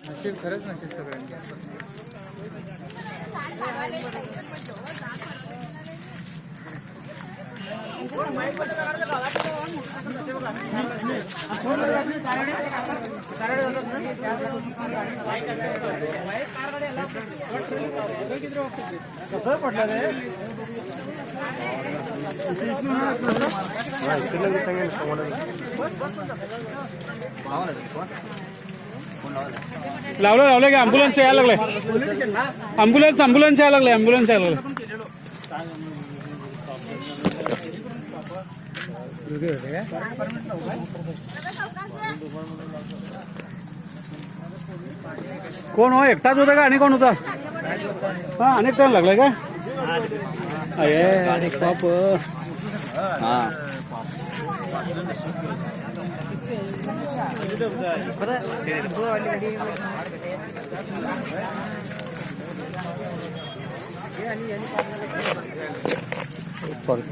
नशीब खरंच नशीब सगळ्यांचे कसं पडलं रे लावलं लावलं की अँब्युलन्स यायला लागले अँब्युलन्स अँब्युलन्स यायला लागले अँब्युलन्स यायला लागले कोण हो? एकटाच होता का? आणि कोण होता? हा अनेक टाइम लागलाय का? अरे पाप हा. Sorry.